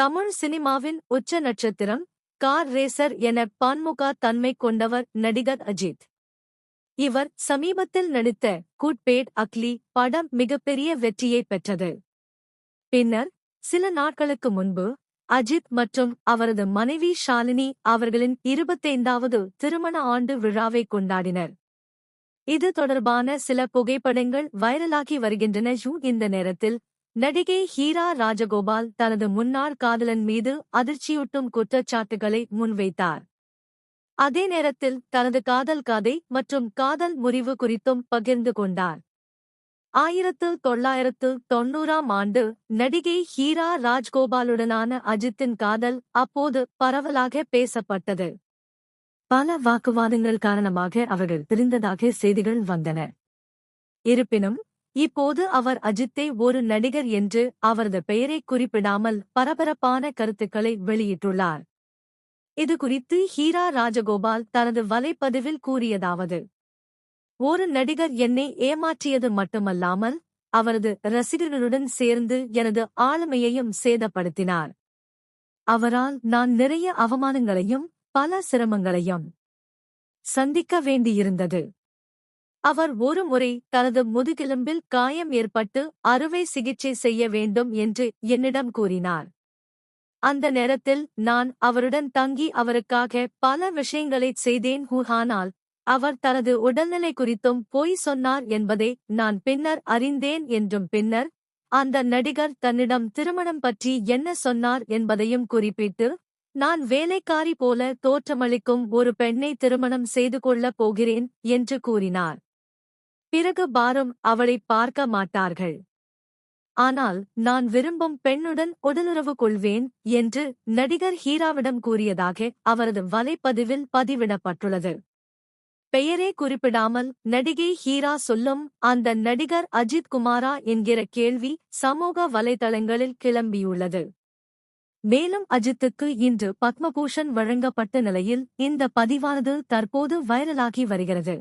தமிழ் சினிமாவின் உச்ச நட்சத்திரம் கார் ரேசர் என பன்முக தன்மை கொண்டவர் நடிகர் அஜித். இவர் சமீபத்தில் நடித்த குட்பேட் அக்லி படம் மிகப்பெரிய வெற்றியை பெற்றது. பின்னர் சில நாட்களுக்கு முன்பு அஜித் மற்றும் அவரது மனைவி ஷாலினி அவர்களின் இருபத்தைந்தாவது திருமண ஆண்டு விழாவை கொண்டாடினர். இது தொடர்பான சில புகைப்படங்கள் வைரலாகி வருகின்றன யூ இந்த நேரத்தில் நடிகை ஹீரா ராஜகோபால் தனது முன்னாள் காதலன் மீது அதிர்ச்சியூட்டும் குற்றச்சாட்டுகளை முன்வைத்தார். அதே நேரத்தில் தனது காதல் கதை மற்றும் காதல் முறிவு குறித்தும் பகிர்ந்து கொண்டார். ஆயிரத்து தொள்ளாயிரத்து தொன்னூறாம் ஆண்டு நடிகை ஹீரா ராஜ்கோபாலுடனான அஜித்தின் காதல் அப்போது பரவலாக பேசப்பட்டது. பல வாக்குவாதங்கள் காரணமாக அவர்கள் பிரிந்ததாக செய்திகள் வந்தன. இருப்பினும் இப்போது அவர் அஜித்தை ஒரு நடிகர் என்று அவரது பெயரை குறிப்பிடாமல் பரபரப்பான கருத்துக்களை வெளியிட்டுள்ளார். இது குறித்து ஹீரா ராஜகோபால் தனது வலைப்பதிவில் கூறியதாவது ஒரு நடிகர் என்னை ஏமாற்றியது மட்டுமல்லாமல் அவரது ரசிகர்களுடன் சேர்ந்து எனது ஆளுமையையும் சேதப்படுத்தினார். அவரால் நான் நிறைய அவமானங்களையும் பல சிரமங்களையும் சந்திக்க வேண்டியிருந்தது. அவர் ஒருமுறை தனது முதுகெலும்பில் காயம் ஏற்பட்டு அறுவை சிகிச்சை செய்ய வேண்டும் என்று என்னிடம் கூறினார். அந்த நேரத்தில் நான் அவருடன் தங்கி அவருக்காக பல விஷயங்களைச் செய்தேன். ஹூஹானால் அவர் தனது உடல்நிலை குறித்தும் பொய் சொன்னார் என்பதை நான் பின்னர் அறிந்தேன் என்றும் பின்னர் அந்த நடிகர் தன்னிடம் திருமணம் பற்றி என்ன சொன்னார் என்பதையும் குறிப்பிட்டு நான் வேலைக்காரி போல தோற்றமளிக்கும் ஒரு பெண்ணை திருமணம் செய்து கொள்ளப் போகிறேன் என்று கூறினார். பிறகு பாரும் அவளை பார்க்க மாட்டார்கள். ஆனால் நான் விரும்பும் பெண்ணுடன் உடலுறவு கொள்வேன் என்று நடிகர் ஹீராவிடம் கூறியதாக அவரது வலைப்பதிவில் பதிவிடப்பட்டுள்ளது. பெயரே குறிப்பிடாமல் நடிகை ஹீரா சொல்லும் அந்த நடிகர் அஜித் குமாரா என்கிற கேள்வி சமூக வலைதளங்களில் கிளம்பியுள்ளது. மேலும் அஜித்துக்கு இன்று பத்மபூஷன் வழங்கப்பட்ட நிலையில் இந்த பதிவானது தற்போது வைரலாகி வருகிறது.